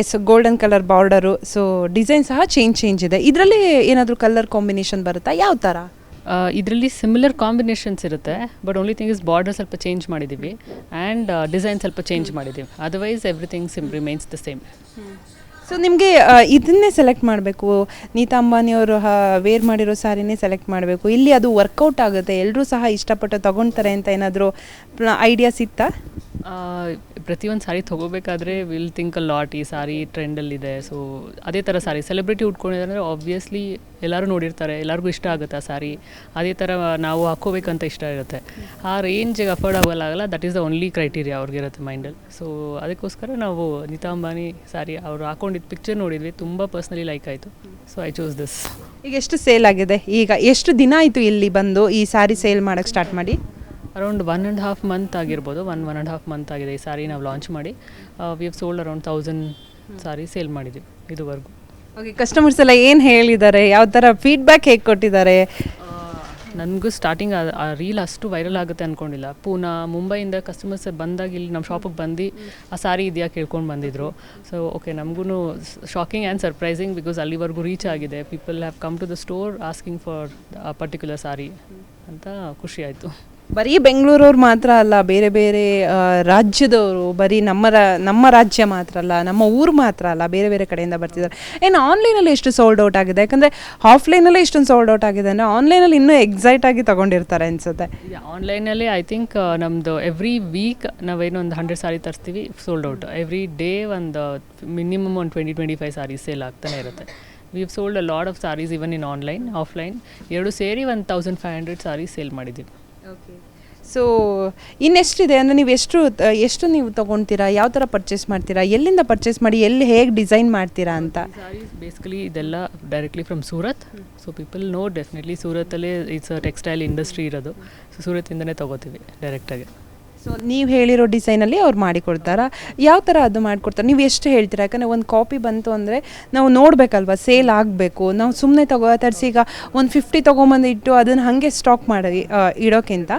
Yes golden colour border so design ಸಹ change change ಇದೆ. ಇದರಲ್ಲಿ ಏನಾದರೂ ಕಲರ್ ಕಾಂಬಿನೇಷನ್ ಬರುತ್ತಾ? ಯಾವ ಥರ ಇದರಲ್ಲಿ ಸಿಮಿಲರ್ ಕಾಂಬಿನೇಷನ್ಸ್ ಇರುತ್ತೆ but only thing is border ಸ್ವಲ್ಪ ಚೇಂಜ್ ಮಾಡಿದ್ದೀವಿ ಆ್ಯಂಡ್ ಡಿಸೈನ್ ಸ್ವಲ್ಪ ಚೇಂಜ್ ಮಾಡಿದ್ದೀವಿ otherwise everything same remains the same so ನಿಮಗೆ ಇದನ್ನೇ ಸೆಲೆಕ್ಟ್ ಮಾಡಬೇಕು. ನೀತಾ ಅಂಬಾನಿಯವರು ವೇರ್ ಮಾಡಿರೋ ಸ್ಯಾರಿನೇ ಸೆಲೆಕ್ಟ್ ಮಾಡಬೇಕು. ಇಲ್ಲಿ ಅದು ವರ್ಕೌಟ್ ಆಗುತ್ತೆ. ಎಲ್ಲರೂ ಸಹ ಇಷ್ಟಪಟ್ಟು ತಗೊಳ್ತಾರೆ ಅಂತ ಏನಾದರೂ ಐಡಿಯಾಸ್ ಇತ್ತಾ ಪ್ರತಿಯೊಂದು ಸಾರಿ ತೊಗೋಬೇಕಾದ್ರೆ ವಿಲ್ ಥಿಂಕ್ ಅ ಲಾಟ್ ಈ ಸಾರಿ ಟ್ರೆಂಡಲ್ಲಿದೆ ಸೊ ಅದೇ ಥರ ಸಾರಿ ಸೆಲೆಬ್ರಿಟಿ ಉಟ್ಕೊಂಡಿದ್ದಾರೆ ಅಂದರೆ ಆಬ್ವಿಯಸ್ಲಿ ಎಲ್ಲರೂ ನೋಡಿರ್ತಾರೆ. ಎಲ್ಲರಿಗೂ ಇಷ್ಟ ಆಗುತ್ತೆ ಆ ಸಾರಿ ಅದೇ ಥರ ನಾವು ಹಾಕ್ಕೋಬೇಕಂತ ಇಷ್ಟ ಇರುತ್ತೆ. ಆ ರೇಂಜಿಗೆ ಅಫೋರ್ಡ್ ಆಗೋಲ್ಲ that is the only criteria ಅವ್ರಿಗಿರುತ್ತೆ ಮೈಂಡಲ್ಲಿ ಸೊ ಅದಕ್ಕೋಸ್ಕರ ನಾವು ನಿತಾ ಅಂಬಾನಿ ಸಾರಿ ಅವ್ರು ಹಾಕೊಂಡಿದ್ದು ಪಿಕ್ಚರ್ ನೋಡಿದ್ವಿ. ತುಂಬ ಪರ್ಸ್ನಲಿ ಲೈಕ್ ಆಯಿತು. ಸೊ ಐ ಚೂಸ್ ದಿಸ್ ಈಗ ಎಷ್ಟು ಸೇಲ್ ಆಗಿದೆ? ಈಗ ಎಷ್ಟು ದಿನ ಆಯಿತು ಇಲ್ಲಿ ಬಂದು ಈ ಸಾರಿ ಸೇಲ್ ಮಾಡೋಕ್ಕೆ ಸ್ಟಾರ್ಟ್ ಮಾಡಿ? Around one and half month ಆಗಿರ್ಬೋದು. One one and half month ಆಗಿದೆ ಈ ಸಾರಿ ನಾವು ಲಾಂಚ್ ಮಾಡಿ. We have sold around thousand sari sale ಮಾಡಿದ್ದೀವಿ ಇದುವರೆಗೂ. ಓಕೆ ಕಸ್ಟಮರ್ಸ್ ಎಲ್ಲ ಏನು ಹೇಳಿದ್ದಾರೆ? ಯಾವ ಥರ ಫೀಡ್ಬ್ಯಾಕ್ ಹೇಗೆ ಕೊಟ್ಟಿದ್ದಾರೆ? ನನಗೂ ಸ್ಟಾರ್ಟಿಂಗ್ ಆ ರೀಲ್ ಅಷ್ಟು ವೈರಲ್ ಆಗುತ್ತೆ ಅಂದ್ಕೊಂಡಿಲ್ಲ ಪೂನಾ ಮುಂಬೈಯಿಂದ ಕಸ್ಟಮರ್ಸ್ ಬಂದಾಗ ಇಲ್ಲಿ ನಮ್ಮ ಶಾಪಿಗೆ ಬಂದು ಆ ಸಾರಿ ಇದೆಯಾ ಕೇಳ್ಕೊಂಡು ಬಂದಿದ್ರು. ಸೊ ಓಕೆ ನಮಗೂ ಶಾಕಿಂಗ್ ಆ್ಯಂಡ್ ಸರ್ಪ್ರೈಸಿಂಗ್ ಬಿಕಾಸ್ ಅಲ್ಲಿವರೆಗೂ ರೀಚ್ ಆಗಿದೆ. People have come to the store asking for a particular sari ಅಂತ ಖುಷಿ ಆಯಿತು. ಬರೀ ಬೆಂಗಳೂರವ್ರು ಮಾತ್ರ ಅಲ್ಲ, ಬೇರೆ ಬೇರೆ ರಾಜ್ಯದವರು, ಬರೀ ನಮ್ಮ ರಾ- ನಮ್ಮ ರಾಜ್ಯ ಮಾತ್ರ ಅಲ್ಲ, ನಮ್ಮ ಊರು ಮಾತ್ರ ಅಲ್ಲ, ಬೇರೆ ಬೇರೆ ಕಡೆಯಿಂದ ಬರ್ತಿದ್ದಾರೆ. ಏನು ಆನ್ಲೈನಲ್ಲಿ ಎಷ್ಟು ಸೋಲ್ಡ್ ಔಟ್ ಆಗಿದೆ? ಯಾಕಂದರೆ ಆಫ್ಲೈನಲ್ಲೇ ಇಷ್ಟೊಂದು ಸೋಲ್ಡ್ ಔಟ್ ಆಗಿದೆ ಅಂದರೆ ಆನ್ಲೈನಲ್ಲಿ ಇನ್ನೂ ಎಕ್ಸೈಟ್ ಆಗಿ ತಗೊಂಡಿರ್ತಾರೆ ಅನ್ಸುತ್ತೆ. ಆನ್ಲೈನಲ್ಲಿ ಐ ಥಿಂಕ್ ನಮ್ಮದು ಎವ್ರಿ ವೀಕ್ ನಾವೇನು ಒಂದು ಹಂಡ್ರೆಡ್ ಸಾರಿ ತರಿಸ್ತೀವಿ ಸೋಲ್ಡ್ ಔಟ್ ಎವ್ರಿ ಡೇ ಒಂದು ಮಿನಿಮಮ್ ಒಂದು twenty twenty five sari sale ಆಗ್ತಾನೆ ಇರುತ್ತೆ. We sold a lot of sarees even in online offline ಎರಡು ಸೇರಿ ಒಂದು thousand five hundred sari sale ಮಾಡಿದ್ದೀವಿ. ಸೊ ಇನ್ನೆಷ್ಟಿದೆ ಅಂದರೆ ನೀವು ಎಷ್ಟು ಎಷ್ಟು ನೀವು ತೊಗೊಳ್ತೀರಾ ಯಾವ ಥರ ಪರ್ಚೇಸ್ ಮಾಡ್ತೀರಾ? ಎಲ್ಲಿಂದ ಪರ್ಚೇಸ್ ಮಾಡಿ, ಎಲ್ಲಿ ಹೇಗೆ ಡಿಸೈನ್ ಮಾಡ್ತೀರಾ ಅಂತ? ಬೇಸಿಕಲಿ ಇದೆಲ್ಲ directly from Surat. So people know definitely ಸೂರತಲ್ಲೇ it's textile industry ಇರೋದು. ಸೊ ಸೂರತ್ತಿಂದನೇ ತೊಗೋತೀವಿ ಡೈರೆಕ್ಟಾಗಿ ಸೊ ನೀವು ಹೇಳಿರೋ ಡಿಸೈನಲ್ಲಿ ಅವ್ರು ಮಾಡಿಕೊಡ್ತಾರಾ. ಯಾವ ಥರ ಅದು ಮಾಡಿಕೊಡ್ತಾರೆ? ನೀವು ಎಷ್ಟು ಹೇಳ್ತೀರಾ? ಯಾಕಂದರೆ ಒಂದು ಕಾಪಿ ಬಂತು ಅಂದರೆ ನಾವು ನೋಡಬೇಕಲ್ವ? ಸೇಲ್ ಆಗಬೇಕು. ನಾವು ಸುಮ್ಮನೆ ತಗೋ ತರಿಸಿ ಈಗ ಒಂದು ಫಿಫ್ಟಿ ತೊಗೊಂಬಂದು ಇಟ್ಟು ಅದನ್ನು ಹಾಗೆ ಸ್ಟಾಕ್ ಮಾಡಿ ಇಡೋಕ್ಕಿಂತ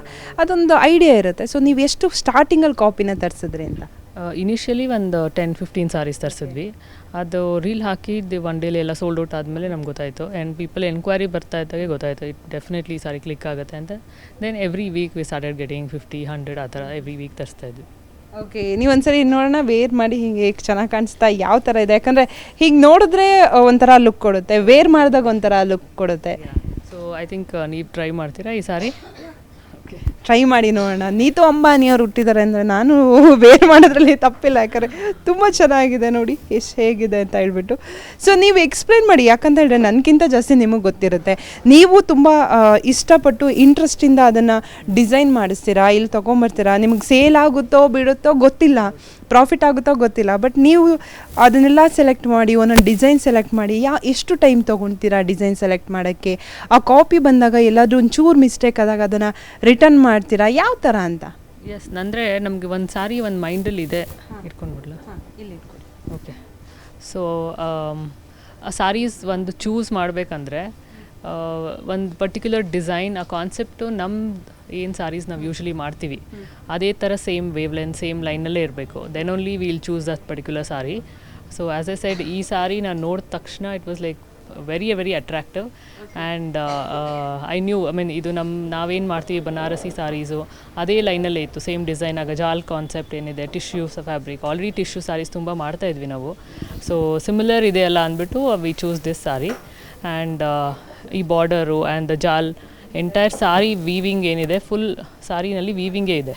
ಅದೊಂದು ಐಡಿಯಾ ಇರುತ್ತೆ. ಸೊ ನೀವು ಎಷ್ಟು ಸ್ಟಾರ್ಟಿಂಗಲ್ಲಿ ಕಾಪಿನ ತರಿಸಿದ್ರಿ ಇನಿಷಿಯಲಿ ಒಂದು ಟೆನ್ ಫಿಫ್ಟೀನ್ ಸಾರೀಸ್ ತರಿಸಿದ್ವಿ. ಅದು ರೀಲ್ ಹಾಕಿದ್ದು ಒನ್ ಡೇಲಿ ಎಲ್ಲ ಸೋಲ್ಡ್ ಔಟ್ ಆದಮೇಲೆ ನಮ್ಗೆ ಗೊತ್ತಾಯಿತು. ಆ್ಯಂಡ್ ಪೀಪಲ್ ಎನ್ಕ್ವೈರಿ ಬರ್ತಾ ಇದ್ದಾಗೆ ಗೊತ್ತಾಯಿತು. ಇಟ್ ಡೆಫಿನೆಟ್ಲಿ ಈ ಸಾರಿ ಕ್ಲಿಕ್ ಆಗುತ್ತೆ ಅಂತ. Then every week we started getting fifty hundred ಆ ಥರ ಎವ್ರಿ ವೀಕ್ ತರಿಸ್ತಾ ಇದ್ವಿ. ಓಕೆ ನೀವು ಒಂದ್ಸರಿ ನೋಡೋಣ ವೇರ್ ಮಾಡಿ ಹಿಂಗೆ ಹೇಗೆ ಚೆನ್ನಾಗಿ ಕಾಣಿಸ್ತಾ ಯಾವ ಥರ ಇದೆ? ಯಾಕಂದರೆ ಹೀಗೆ ನೋಡಿದ್ರೆ ಆ, ಒಂಥರ ಲುಕ್ ಕೊಡುತ್ತೆ. ವೇರ್ ಮಾಡಿದಾಗ ಒಂಥರ ಲುಕ್ ಕೊಡುತ್ತೆ. ಸೊ ಐ ಥಿಂಕ್ ನೀವು ಟ್ರೈ ಮಾಡ್ತೀರಾ ಈ ಸಾರಿ ಟ್ರೈ ಮಾಡಿ ನೋಡೋಣ. ನೀತು ಅಂಬಾನಿ ಅವ್ರು ಹುಟ್ಟಿದ್ದಾರೆ ಅಂದರೆ ನಾನು ವೇರ್ ಮಾಡೋದ್ರಲ್ಲಿ ತಪ್ಪಿಲ್ಲ. ಯಾಕಂದರೆ ತುಂಬ ಚೆನ್ನಾಗಿದೆ ನೋಡಿ. ಎಷ್ಟು ಹೇಗಿದೆ ಅಂತ ಹೇಳ್ಬಿಟ್ಟು. ಸೊ ನೀವು ಎಕ್ಸ್ಪ್ಲೇನ್ ಮಾಡಿ. ಯಾಕಂತ ಹೇಳಿದ್ರೆ ನನಗಿಂತ ಜಾಸ್ತಿ ನಿಮಗೆ ಗೊತ್ತಿರುತ್ತೆ. ನೀವು ತುಂಬ ಇಷ್ಟಪಟ್ಟು ಇಂಟ್ರೆಸ್ಟಿಂದ ಅದನ್ನು ಡಿಸೈನ್ ಮಾಡಿಸ್ತೀರಾ? ಇಲ್ಲಿ ತೊಗೊಂಬರ್ತೀರಾ? ನಿಮಗೆ ಸೇಲ್ ಆಗುತ್ತೋ ಬಿಡುತ್ತೋ ಗೊತ್ತಿಲ್ಲ. ಪ್ರಾಫಿಟ್ ಆಗುತ್ತೋ ಗೊತ್ತಿಲ್ಲ. ಬಟ್ ನೀವು ಅದನ್ನೆಲ್ಲ ಸೆಲೆಕ್ಟ್ ಮಾಡಿ, ಒಂದೊಂದು ಡಿಸೈನ್ ಸೆಲೆಕ್ಟ್ ಮಾಡಿ, ಯಾ, ಎಷ್ಟು ಟೈಮ್ ತೊಗೊಳ್ತೀರಾ ಡಿಸೈನ್ ಸೆಲೆಕ್ಟ್ ಮಾಡೋಕ್ಕೆ? ಆ ಕಾಪಿ ಬಂದಾಗ ಎಲ್ಲಾದರೂ ಒಂಚೂರು ಮಿಸ್ಟೇಕ್ ಆದಾಗ ಅದನ್ನು ರಿಟರ್ನ್ ಮಾಡ್ತೀರಾ? ಯಾವ ಥರ ಅಂತ? ಎಸ್ ಅಂದರೆ ನಮಗೆ ಒಂದು ಸಾರಿ ಒಂದು ಮೈಂಡಲ್ಲಿ ಇದೆ. ಇಟ್ಕೊಂಡ್ಬಿಡ್ಲ ಓಕೆ. ಸೊ ಆ ಸಾರೀಸ್ ಒಂದು ಚೂಸ್ ಮಾಡಬೇಕಂದ್ರೆ ಒಂದು ಪರ್ಟಿಕ್ಯುಲರ್ ಡಿಸೈನ್ ಆ ಕಾನ್ಸೆಪ್ಟು ನಮ್ಮ ಏನು ಸಾರೀಸ್ ನಾವು ಯೂಶ್ವಲಿ ಮಾಡ್ತೀವಿ. ಅದೇ ಥರ ಸೇಮ್ ವೇವ್ ಲೈನ್ ಸೇಮ್ ಲೈನಲ್ಲೇ ಇರಬೇಕು. Then only will choose that particular sari. So as a side ಈ ಸಾರಿ ನಾನು ನೋಡಿದ ತಕ್ಷಣ it was like very very attractive and I knew I mean ಇದು ನಮ್ಮ ನಾವೇನು ಮಾಡ್ತೀವಿ ಬನಾರಸಿ ಸಾರೀಸು ಅದೇ ಲೈನಲ್ಲೇ ಇತ್ತು ಸೇಮ್ ಡಿಸೈನ್ ಆಗ ಜಾಲ್ ಕಾನ್ಸೆಪ್ಟ್ ಏನಿದೆ tissues fabric already tissue sarees ತುಂಬ ಮಾಡ್ತಾ ಇದ್ವಿ ನಾವು. ಸೊ ಸಿಮಿಲರ್ ಇದೆಯಲ್ಲ ಅಂದ್ಬಿಟ್ಟು we choose this sari and ಈ border and the jaal entire sari weaving ಏನಿದೆ ಫುಲ್ ಸಾರಿನಲ್ಲಿ ವೀವಿಂಗೇ ಇದೆ.